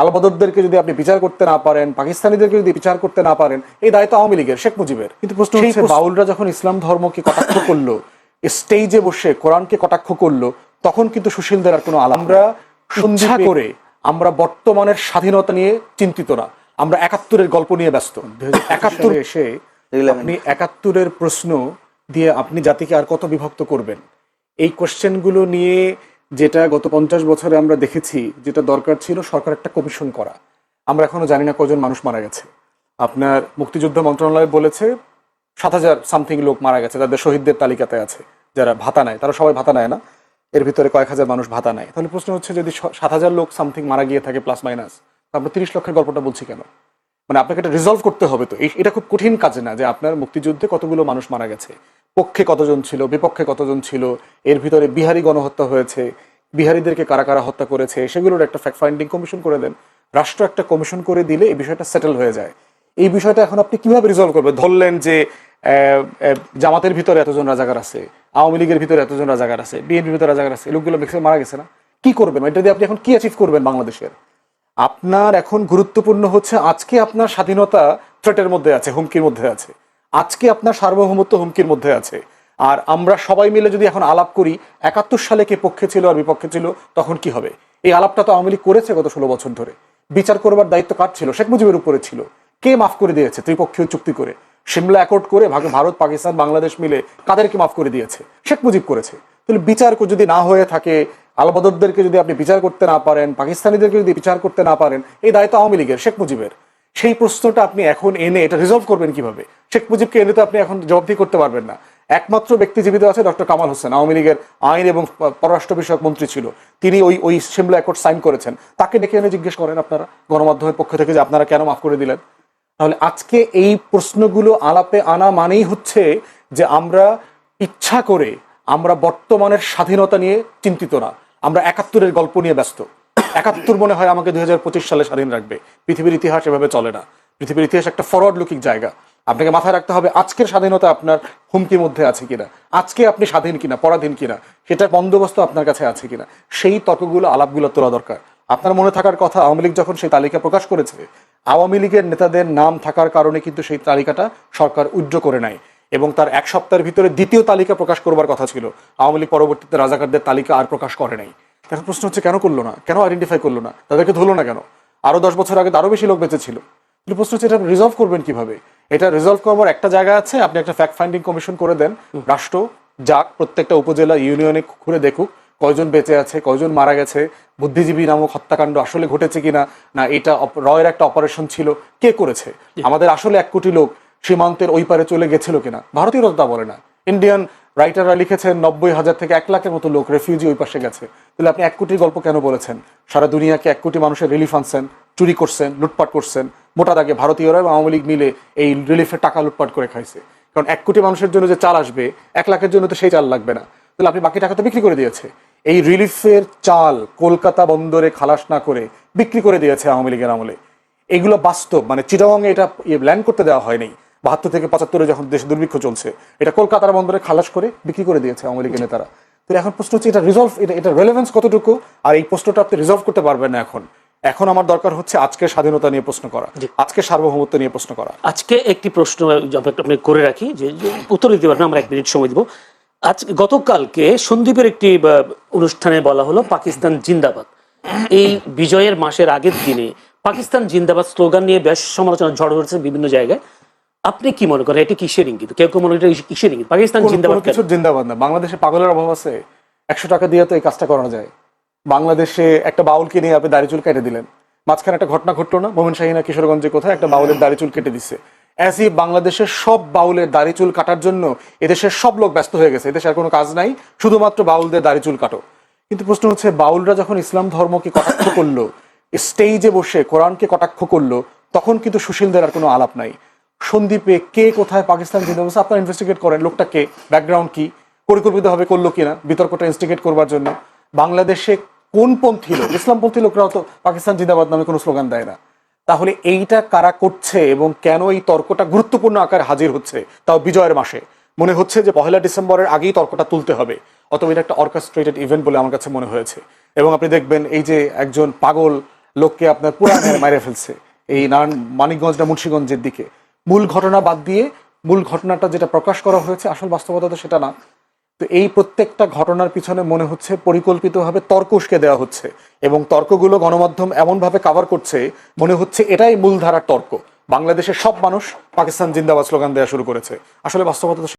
আলবদরদেরকে যদি আপনি বিচার করতে না পারেন পাকিস্তানিদেরকে যদি বিচার করতে না পারেন এই দায়িত্ব আওয়ামী লীগের শেখ মুজিবের। কিন্তু প্রশ্ন হচ্ছে বাউলরা যখন ইসলাম ধর্মকে কটাক্ষ করল স্টেজে বসে কোরআনকে কটাক্ষ করল তখন কিন্তু সুশীলদের আর কোনো আলাম আমরা সন্ধ্যা করে আমরা বর্তমানের স্বাধীনতা নিয়ে চিন্তিত না। আমরা একাত্তরের গল্প নিয়ে ব্যস্ত। একাত্তরে এসে আপনি একাত্তরের প্রশ্ন দিয়ে আপনি জাতিকে আর কত বিভক্ত করবেন? এই কোশ্চেনগুলো নিয়ে যেটা গত পঞ্চাশ বছরে আমরা দেখেছি, যেটা দরকার ছিল সরকার একটা কমিশন করা। আমরা এখনও জানি না কজন মানুষ মারা গেছে। আপনার মুক্তিযুদ্ধ মন্ত্রণালয় বলেছে, সাত হাজার সামথিং লোক মারা গেছে তাদের শহীদদের তালিকাতে আছে, যারা ভাতা নেয়। তারা সবাই ভাতা নেয় না। এর ভিতরে কয়েক হাজার মানুষ ভাতা নেয়। তাহলে প্রশ্ন হচ্ছে, যদি সাত হাজার লোক সামথিং মারা গিয়ে থাকে প্লাস মাইনাস আমরা তিরিশ লক্ষের গল্পটা বলছি কেন? মানে আপনাকে এটা রিজলভ করতে হবে তো। এটা খুব কঠিন কাজ না যে আপনার মুক্তিযুদ্ধে কতগুলো মানুষ মারা গেছে। পক্ষে কতজন ছিল, বিপক্ষে কতজন ছিল, এর ভিতরে বিহারি গণহত্যা হয়েছে, বিহারিদেরকে কারা কারা হত্যা করেছে, সেগুলোর একটা ফ্যাক্ট ফাইন্ডিং কমিশন করে দেন। রাষ্ট্র একটা কমিশন করে দিলে এই বিষয়টা সেটেল হয়ে যায়। এই বিষয়টা এখন আপনি কীভাবে রিজলভ করবেন? ধরলেন যে জামাতের ভিতরে এতজন রাজাকার আছে, আওয়ামী লীগের ভিতরে এতজন রাজাকার আছে, বিএনপির ভিতরে রাজাকার আছে, লোকগুলো ম্যাক্সিমাম মারা গেছে না। কি করবেন? এটা দিয়ে আপনি এখন কি অ্যাচিভ করবেন বাংলাদেশের? আপনার এখন গুরুত্বপূর্ণ হচ্ছে আজকে আপনার স্বাধীনতা থ্রেটের মধ্যে আছে, হুমকির মধ্যে আছে। আজকে আপনার সার্বভৌমত্ব হুমকির মধ্যে আছে। আর আমরা সবাই মিলে যদি এখন আলাপ করি, একাত্তর সালে কে পক্ষে ছিল আর বিপক্ষে ছিল, তখন কি হবে? এই আলাপটা তো আওয়ামী লীগ করেছে গত ষোলো বছর ধরে। বিচার করবার দায়িত্ব কার ছিল? শেখ মুজিবের উপরে ছিল। কে মাফ করে দিয়েছে ত্রিপক্ষীয় চুক্তি করে? সিমলা অ্যাকর্ড করে ভারত, পাকিস্তান, বাংলাদেশ মিলে কাদেরকে মাফ করে দিয়েছে? শেখ মুজিব করেছে। তাহলে বিচার যদি না হয়ে থাকে, আলবদরদেরকে যদি আপনি বিচার করতে না পারেন, পাকিস্তানিদেরকে যদি বিচার করতে না পারেন, এই দায়িত্ব আওয়ামী লীগের, শেখ মুজিবের। সেই প্রশ্নটা আপনি এখন এনে এটা রিজলভ করবেন কীভাবে? শেখ মুজিবকে এনে তো আপনি এখন জবাবদি করতে পারবেন না। একমাত্র ব্যক্তি জীবিত আছে ডক্টর কামাল হোসেন, আওয়ামী লীগের আইন এবং পররাষ্ট্র বিষয়ক মন্ত্রী ছিল। তিনি ওই ওই সিমলা অ্যাকর্ড সাইন করেছেন। তাকে ডেকে এনে জিজ্ঞেস করেন আপনারা গণমাধ্যমের পক্ষ থেকে যে আপনারা কেন মাফ করে দিলেন? তাহলে আজকে এই প্রশ্নগুলো আলাপে আনা মানেই হচ্ছে যে আমরা ইচ্ছা করে আমরা বর্তমানের স্বাধীনতা নিয়ে চিন্তিত না। আমরা একাত্তরের গল্প নিয়ে ব্যস্ত। একাত্তর মনে হয় আমাকে দু হাজার পঁচিশ সালে স্বাধীন রাখবে। পৃথিবীর ইতিহাস এভাবে চলে না। পৃথিবীর ইতিহাস একটা ফরওয়ার্ড লুকিং জায়গা। আপনাকে মাথায় রাখতে হবে, আজকের স্বাধীনতা আপনার হুমকির মধ্যে আছে কিনা? আজকে আপনি স্বাধীন কিনা, পরাধীন কিনা? সেটার বন্দোবস্ত আপনার কাছে আছে কিনা? সেই তর্কগুলো, আলাপগুলো তোলা দরকার। আপনার মনে থাকার কথা আওয়ামী লীগ যখন সেই তালিকা প্রকাশ করেছে, আওয়ামী লীগের নেতাদের নাম থাকার কারণে কিন্তু সেই তালিকাটা সরকার উজ্জ্ব করে নেয় এবং তার এক সপ্তাহের ভিতরে দ্বিতীয় তালিকা প্রকাশ করবার কথা ছিল। আওয়ামী লীগ পরবর্তীতে রাজাকারদের তালিকা আর প্রকাশ করে নাই। এখন প্রশ্ন হচ্ছে কেন করল না? কেন আইডেন্টিফাই করল না? তাদেরকে ধরলো না কেন? আরও দশ বছর আগে তো আরও বেশি লোক বেঁচে ছিল। কিন্তু প্রশ্ন হচ্ছে এটা রিজলভ করবেন কীভাবে? এটা রিজলভ করবার একটা জায়গা আছে আপনি একটা ফ্যাক্ট ফাইন্ডিং কমিশন করে দেন। রাষ্ট্র যাক প্রত্যেকটা উপজেলা ইউনিয়নে ঘুরে দেখুক কয়জন বেঁচে আছে কয়জন মারা গেছে বুদ্ধিজীবী নামক হত্যাকাণ্ড আসলে ঘটেছে কিনা না এটা রয়ের একটা অপারেশন ছিল কে করেছে? আমাদের আসলে এক কোটি লোক সীমান্তের ওই পারে চলে গেছিল কিনা? ভারতীয়রা তো তা বলে না। ইন্ডিয়ান রাইটাররা লিখেছেন, নব্বই হাজার থেকে এক লাখের মতো লোক রেফিউজি ওই পাশে গেছে। তাহলে আপনি এক কোটির গল্প কেন বলেছেন? সারা দুনিয়াকে এক কোটি মানুষের রিলিফ আনছেন, চুরি করছেন, লুটপাট করছেন। মোটা দাগে ভারতীয়রা এবং আওয়ামী লীগ মিলে এই রিলিফের টাকা লুটপাট করে খাইছে। কারণ এক কোটি মানুষের জন্য যে চাল আসবে, এক লাখের জন্য তো সেই চাল লাগবে না। তাহলে আপনি বাকি টাকা তো বিক্রি করে দিয়েছে। এই রিলিফের চাল কলকাতা বন্দরে খালাস না করে বিক্রি করে দিয়েছে আওয়ামী লীগের আমলে। এগুলো বাস্তব মানে চিটাগংয়ে এটা ল্যান্ড করতে দেওয়া হয়নি। বাহাত্তর থেকে পঁচাত্তরে যখন দেশে দুর্ভিক্ষ চলছে এটা কলকাতার বন্দরে খালাস করে বিক্রি করে দিয়েছে আওয়ামী লীগের নেতারা। তো এখন প্রশ্ন হচ্ছে এটা রিজলভ এটা এটা রেলেভেন্স কতটুকু? আর এই প্রশ্নটা আপনি রিজলভ করতে পারবেন না এখন। এখন আমার দরকার হচ্ছে আজকের স্বাধীনতা নিয়ে প্রশ্ন করা আজকে সার্বভৌমত্ব নিয়ে প্রশ্ন করা। আজকে একটি প্রশ্ন আপনি করে রাখি যে উত্তর দিতে পারবেন আমরা এক মিনিট সময় দিব। আজ গতকালকে সন্দীপের একটি অনুষ্ঠানে বলা হলো পাকিস্তান জিন্দাবাদ। এই বিজয়ের মাসের আগের দিনে পাকিস্তান জিন্দাবাদ স্লোগান নিয়ে বেশ সমালোচনা ঝড় হয়েছে বিভিন্ন জায়গায়। আপনি কি মনে করেন এটি কিসের ইঙ্গিত? কেউ কেউ মনে করেন কিসের ইঙ্গিত? পাকিস্তান জিন্দাবাদ কিছু জিন্দাবাদ না। বাংলাদেশে পাগলের অভাব আছে একশো টাকা দিয়ে তো এই কাজটা করা যায়। বাংলাদেশে একটা বাউলকে নিয়ে আপনি দাড়ি চুল কেটে দিলেন। মাঝখানে একটা ঘটনা ঘটলো না? মোমিন শাহিনা কিশোরগঞ্জে কোথায় একটা বাউলের দাড়ি চুল কেটে দিচ্ছে অ্যাসি বাংলাদেশের সব বাউলের দাড়ি চুল কাটার জন্য এদেশের সব লোক ব্যস্ত হয়ে গেছে। এদেশে আর কোনো কাজ নাই শুধুমাত্র বাউলদের দাড়ি চুল কাটো। কিন্তু প্রশ্ন হচ্ছে বাউলরা যখন ইসলাম ধর্মকে কটাক্ষ করল স্টেজে বসে কোরআনকে কটাক্ষ করল তখন কিন্তু সুশীলদের আর কোনো আলাপ নাই। সন্দীপে কে কোথায় পাকিস্তান জিন্দাবাদ বলছে, আপনারা ইনভেস্টিগেট করেন লোকটা কে? ব্যাকগ্রাউন্ড কি? পরিকল্পিতভাবে করল কিনা? বিতর্কটা ইনস্টিগেট করবার জন্য। বাংলাদেশে কোন পন্থী লোক? ইসলামপন্থী লোকরাও তো পাকিস্তান জিন্দাবাদ নামে কোনো স্লোগান দেয় না। তাহলে এইটা কারা করছে এবং কেন এই তর্কটা গুরুত্বপূর্ণ আকারে হাজির হচ্ছে? তাও বিজয়ের মাসে। মনে হচ্ছে যে পহেলা ডিসেম্বরের আগেই তর্কটা তুলতে হবে। অথবা এটা একটা অর্কেস্ট্রেটেড ইভেন্ট বলে আমার কাছে মনে হয়েছে। এবং আপনি দেখবেন এই যে একজন পাগল লোককে আপনার পুরা মেরে ফেলছে। এই নারায়ণ মানিকগঞ্জ না মুন্সিগঞ্জের দিকে। মূল ঘটনা বাদ দিয়ে মূল ঘটনাটা যেটা প্রকাশ করা হয়েছে, আসল বাস্তবতা তো সেটা না। তো এই প্রত্যেকটা ঘটনার পিছনে মনে হচ্ছে পরিকল্পিতভাবে তর্ক উস্কে দেওয়া হচ্ছে এবং তর্কগুলো গণমাধ্যম এমনভাবে কাভার করছে, মনে হচ্ছে এটাই মূলধারার তর্ক। বাংলাদেশের সব মানুষ পাকিস্তান জিন্দাবাদ স্লোগান দেওয়া শুরু করেছে। আসলে বাস্তবতা